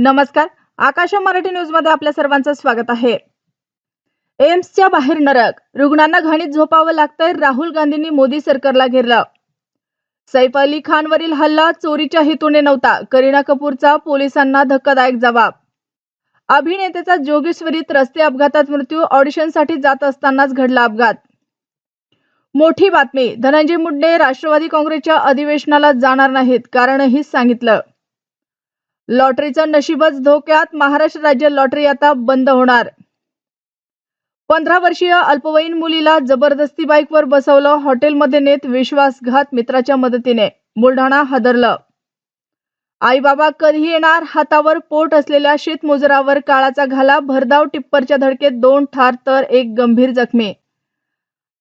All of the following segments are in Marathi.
नमस्कार. आकाश मराठी न्यूजमध्ये आपल्या सर्वांचं स्वागत आहे. एम्सच्या बाहेर नरक. रुग्णांना घाणीत झोपावं लागतंय राहुल गांधींनी मोदी सरकारला घेरलं. सैफ अली खानवरील हल्ला चोरीच्या हेतूने नव्हता करीना कपूरचा पोलिसांना धक्कादायक जबाब. अभिनेत्याचा जोगेश्वरीत रस्ते अपघातात मृत्यू ऑडिशनसाठी जात असतानाच घडला अपघात. मोठी बातमी धनंजय मुंडे राष्ट्रवादी काँग्रेसच्या अधिवेशनाला जाणार नाहीत कारणही सांगितलं. लॉटरीचं नशीबच धोक्यात महाराष्ट्र राज्य लॉटरी आता बंद होणार. पंधरा वर्षीय अल्पवयीन मुलीला जबरदस्ती बाईकवर बसवलं हॉटेलमध्ये नेत विश्वासघात मित्राच्या मदतीने. बुलढाणा हादरलं. आई बाबा कधी येणार हातावर पोट असलेल्या शेतमजुरावर काळाचा घाला भरधाव टिप्परच्या धडकेत दोन ठार तर एक गंभीर जखमी.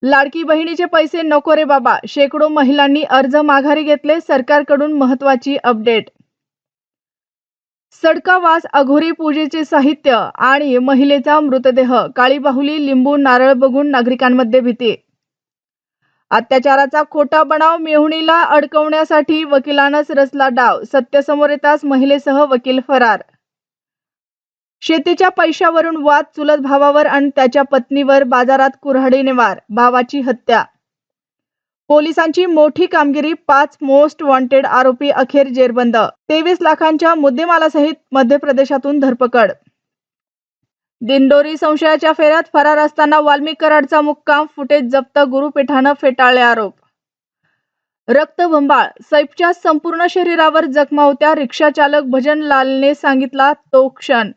लाडकी बहिणीचे पैसे नको रे बाबा शेकडो महिलांनी अर्ज माघारी घेतले सरकारकडून महत्वाची अपडेट. सडकावास अघोरी पूजेचे साहित्य आणि महिलेचा मृतदेह काळीबाहुली लिंबू नारळ बघून नागरिकांमध्ये भीती. अत्याचाराचा खोटा बनाव मेहुणीला अडकवण्यासाठी वकिलानंच रचला डाव सत्य समोर येताच महिलेसह वकील फरार. शेतीच्या पैशावरून वाद चुलत भावावर आणि त्याच्या पत्नीवर बाजारात कुऱ्हाडीने वार भावाची हत्या. पोलिसांची मोठी कामगिरी पाच मोस्ट वॉन्टेड आरोपी अखेर जेरबंद तेवीस लाखांच्या मुद्देमालासहित मध्य प्रदेशातून धरपकड. दिंडोरी संशयाच्या फेऱ्यात फरार असताना वाल्मिक कराडचा मुक्काम फुटेज जप्त गुरुपीठानं फेटाळले आरोप. रक्तबंबाळ सैफच्या संपूर्ण शरीरावर जखमा होत्या रिक्षा चालक भजन लालने सांगितला तो क्षण.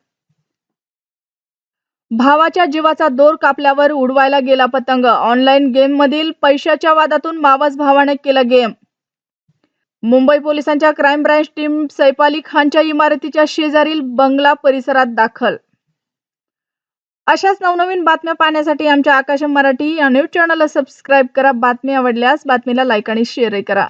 भावाच्या जीवाचा दोर कापल्यावर उडवायला गेला पतंग. ऑनलाईन गेम मधील पैशाच्या वादातून मावस भावाने केला गेम. मुंबई पोलिसांच्या क्राईम ब्रांच टीम सैपाली अली खानच्या इमारतीच्या शेजारील बंगला परिसरात दाखल. अशाच नवनवीन बातम्या पाहण्यासाठी आमच्या आकाश मराठी या न्यूज चॅनलला सबस्क्राईब करा. बातमी आवडल्यास बातमीला लाईक आणि शेअरही करा.